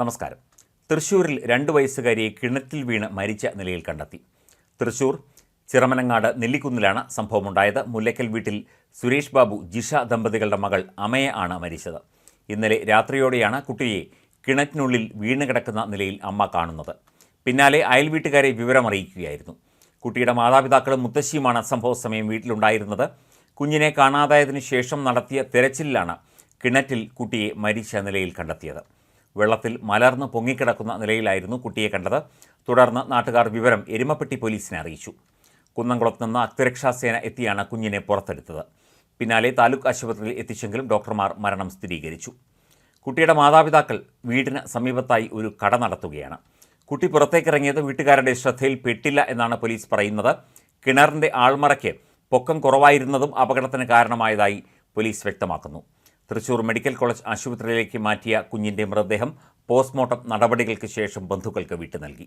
നമസ്കാരം. തൃശൂരിൽ രണ്ട് വയസ്സുകാരിയെ കിണറ്റിൽ വീണ് മരിച്ച നിലയിൽ കണ്ടെത്തി. തൃശൂർ ചിറമനങ്ങാട് നെല്ലിക്കുന്നിലാണ് സംഭവമുണ്ടായത്. മുല്ലയ്ക്കൽ വീട്ടിൽ സുരേഷ് ബാബു ജിഷ ദമ്പതികളുടെ മകൾ അമയ ആണ് മരിച്ചത്. ഇന്നലെ രാത്രിയോടെയാണ് കുട്ടിയെ കിണറ്റിനുള്ളിൽ വീണ് കിടക്കുന്ന നിലയിൽ അമ്മ കാണുന്നത്. പിന്നാലെ അയൽ വീട്ടുകാരെ വിവരമറിയിക്കുകയായിരുന്നു. കുട്ടിയുടെ മാതാപിതാക്കളും മുത്തശ്ശിയുമാണ് സംഭവ സമയം വീട്ടിലുണ്ടായിരുന്നത്. കുഞ്ഞിനെ കാണാതായതിനു ശേഷം നടത്തിയ തെരച്ചിലിലാണ് കിണറ്റിൽ കുട്ടിയെ മരിച്ച നിലയിൽ കണ്ടെത്തിയത്. വെള്ളത്തിൽ മലർന്ന് പൊങ്ങിക്കിടക്കുന്ന നിലയിലായിരുന്നു കുട്ടിയെ കണ്ടത്. തുടർന്ന് നാട്ടുകാർ വിവരം എരുമപ്പെട്ടി പോലീസിനെ അറിയിച്ചു. കുന്നംകുളത്ത് നിന്ന് അഗ്നിരക്ഷാസേന എത്തിയാണ് കുഞ്ഞിനെ പുറത്തെടുത്തത്. പിന്നാലെ താലൂക്ക് ആശുപത്രിയിൽ എത്തിച്ചെങ്കിലും ഡോക്ടർമാർ മരണം സ്ഥിരീകരിച്ചു. കുട്ടിയുടെ മാതാപിതാക്കൾ വീടിന് സമീപത്തായി ഒരു കട നടത്തുകയാണ്. കുട്ടി പുറത്തേക്കിറങ്ങിയത് വീട്ടുകാരുടെ ശ്രദ്ധയിൽ പെട്ടില്ല എന്നാണ് പോലീസ് പറയുന്നത്. കിണറിന്റെ ആൾമറയ്ക്ക് പൊക്കം കുറവായിരുന്നതും അപകടത്തിന് കാരണമായതായി പോലീസ് വ്യക്തമാക്കുന്നു. തൃശൂർ മെഡിക്കൽ കോളേജ് ആശുപത്രിയിലേക്ക് മാറ്റിയ കുഞ്ഞിന്റെ മൃതദേഹം പോസ്റ്റ്മോർട്ടം നടപടികൾക്ക് ശേഷം ബന്ധുക്കൾക്ക് വിട്ടു നൽകി